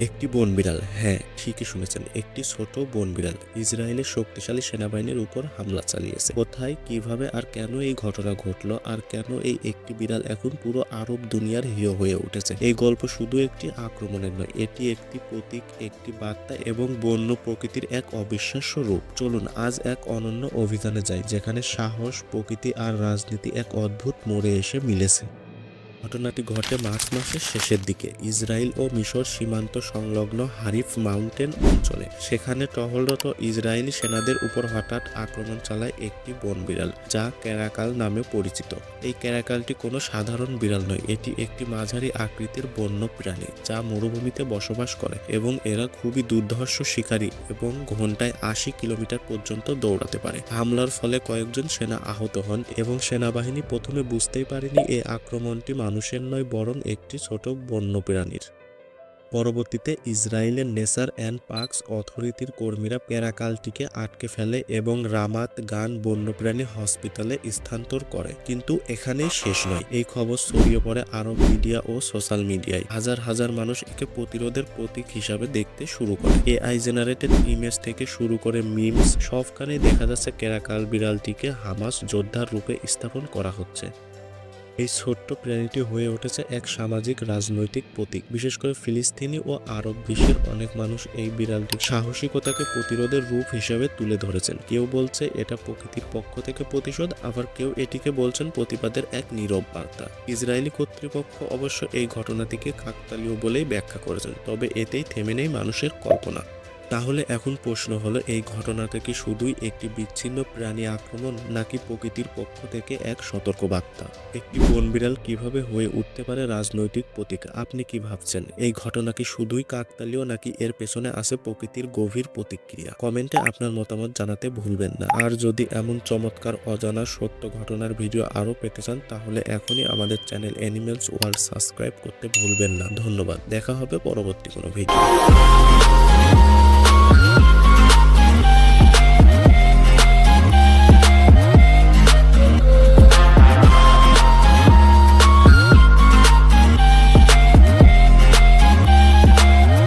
একটি বন বিড়াল হ্যাঁ ঠিকই শুনেছেন, একটি ছোট বন বিড়াল ইসরায়েলের শক্তিশালী সেনাবাহিনীর উপর হামলা চালিয়েছে। কোথায়, কীভাবে, আর কেন এই ঘটনা ঘটলো, আর কেন এই একটি বিড়াল এখন পুরো আরব দুনিয়ার হিরো হয়ে উঠেছে? এই গল্প শুধু একটি আক্রমণের নয়, এটি একটি প্রতীক, একটি বার্তা এবং বন্য প্রকৃতির এক অবিশ্বাস্য রূপ। চলুন, আজ এক অনন্য অভিযানে যাই, যেখানে সাহস, প্রকৃতি আর রাজনীতি এক অদ্ভুত মোড়ে এসে মিলেছে। ঘটনাটি ঘটে মার্চ মাসের শেষের দিকে ইসরায়েল ও মিশর সীমান্ত সংলগ্ন হারিফ মাউন্টেন অঞ্চলে। সেখানে টহলরত ইসরায়েলি সেনাদের উপর হঠাৎ আক্রমণ চালায় একটি বন বিড়াল, যা ক্যারাকাল নামে পরিচিত। এই ক্যারাকালটি কোনো সাধারণ বিড়াল নয়, এটি একটি মাঝারি আকৃতির বন্য প্রাণী, যা মরুভূমিতে বসবাস করে এবং এরা খুবই দুর্ধর্ষ শিকারী এবং ঘন্টায় আশি কিলোমিটার পর্যন্ত দৌড়াতে পারে। হামলার ফলে কয়েকজন সেনা আহত হন এবং সেনাবাহিনী প্রথমে বুঝতেই পারেনি এই আক্রমণটি মানুষের নয়, বরং একটি ছোট বন্য প্রাণীর পরবর্তীতে ইসরায়েলের নেচার অ্যান্ড পার্কস অথরিটির কর্মীরা প্যারাকালটিকে আটকে ফেলে এবং রামাত গান বন্যপ্রাণী হসপিটালে স্থানান্তর করে। কিন্তু এখানেই শেষ নয়। এই খবর ছড়িয়ে পড়ে আরব মিডিয়া ও সোশ্যাল মিডিয়ায়। হাজার হাজার মানুষ একে প্রতিরোধের প্রতীক হিসাবে দেখতে শুরু করে। এআই জেনারেটেড ইমেজ থেকে শুরু করে মিমস, সবখানেই দেখা যাচ্ছে ক্যারাকাল বিড়ালটিকে হামাস যোদ্ধার রূপে স্থাপন করা হচ্ছে। এই ছোট্ট প্রাণীটি হয়ে উঠেছে এক সামাজিক রাজনৈতিক প্রতীক। বিশেষ করে ফিলিস্তিনি ও আরব বিশ্বের অনেক মানুষ এই বিড়ালটি সাহসিকতাকে প্রতিরোধের রূপ হিসেবে তুলে ধরেছেন। কেউ বলছে এটা প্রকৃতির পক্ষ থেকে প্রতিশোধ, আবার কেউ এটিকে বলছেন প্রতিবাদের এক নীরব বার্তা। ইসরায়েলি কর্তৃপক্ষ অবশ্য এই ঘটনাটিকে কাকতালীয় বলেই ব্যাখ্যা করেছেন, তবে এতেই থেমে নেই মানুষের কল্পনা। তাহলে এখন প্রশ্ন হলো, এই ঘটনাটা কি শুধুই একটি বিচ্ছিন্ন প্রাণী আক্রমণ নাকি প্রকৃতির পক্ষ থেকে এক সতর্ক বার্তা একটি বন বিড়াল কীভাবে হয়ে উঠতে পারে রাজনৈতিক প্রতীক? আপনি কি ভাবছেন? এই ঘটনা কি শুধুই কাকতালীয় নাকি এর পেছনে আছে প্রকৃতির গভীর প্রতিক্রিয়া? কমেন্টে আপনার মতামত জানাতে ভুলবেন না। আর যদি এমন চমৎকার, অজানা, সত্য ঘটনার ভিডিও আরও পেতে চান, তাহলে এখনই আমাদের চ্যানেল অ্যানিমেলস ওয়ার্ল্ড সাবস্ক্রাইব করতে ভুলবেন না। ধন্যবাদ। দেখা হবে পরবর্তী কোনো ভিডিও